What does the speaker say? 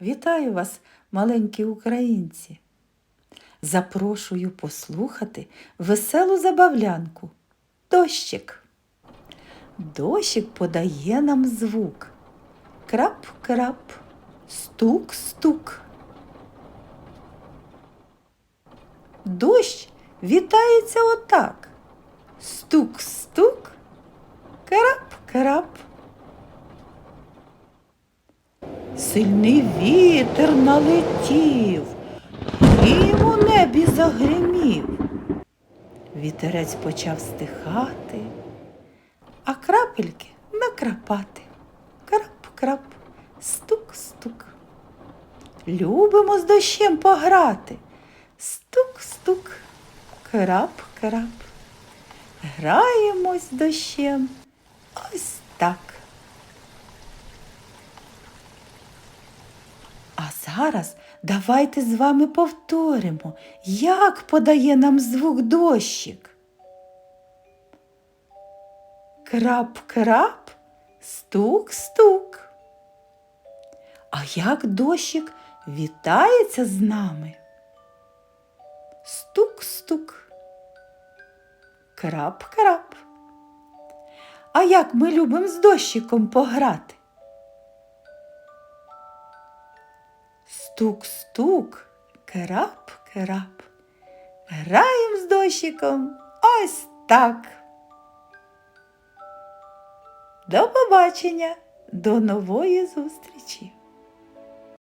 Вітаю вас, маленькі українці. Запрошую послухати веселу забавлянку. Дощик. Дощик подає нам звук. Крап-крап, стук-стук. Дощ вітається отак. Стук-стук, крап-крап. Сильний вітер налетів, грім у небі загримів. Вітерець почав стихати, а крапельки накрапати. Крап-крап, стук-стук. Любимо з дощем пограти. Стук-стук, крап-крап. Граємось дощем ось так. А зараз давайте з вами повторимо, як подає нам звук дощик. Крап-крап, стук-стук. А як дощик вітається з нами? Стук-стук. Крап-крап. А як ми любимо з дощиком пограти? Стук-стук, крап-крап. Граєм з дощиком ось так. До побачення, до нової зустрічі!